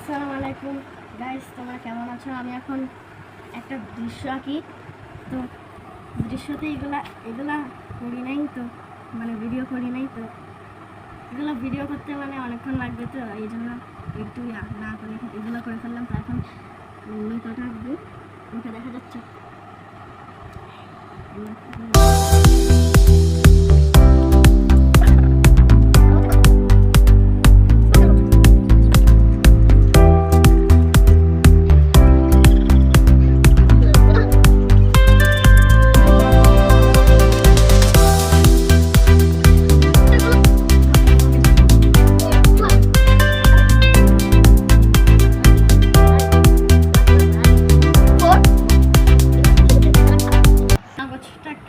আসসালামু আলাইকুম। গাইস তোমরা কেমন আছো? আমি এখন একটা দৃশ্য আঁকি। তো দৃশ্যতে এগুলা এগুলা করি নাই তো মানে ভিডিও করি নাই তো। এগুলো ভিডিও করতে মানে অনেকক্ষণ লাগবে তো, এই জন্য একটু না করে এগুলো করে ফেললাম। তো এখন নৌকাটা আঁকবো। নৌকা দেখা যাচ্ছে।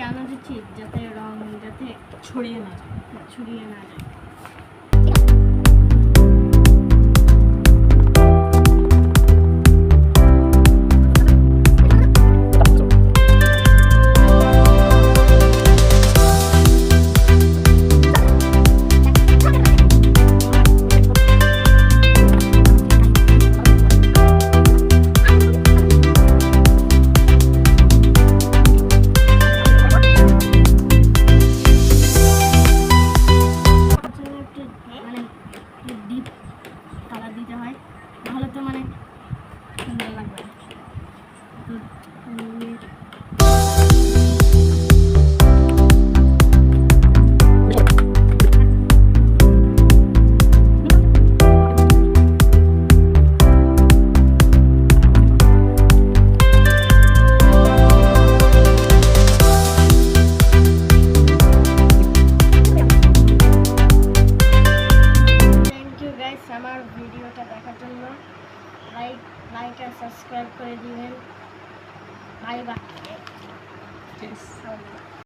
কেন দিচ্ছি যাতে রং যাতে ছড়িয়ে না যায়। ছড়িয়ে না যায় আমার ভিডিওটা দেখার জন্য। লাইক লাইক আর সাবস্ক্রাইব করে দিবেন। Yes.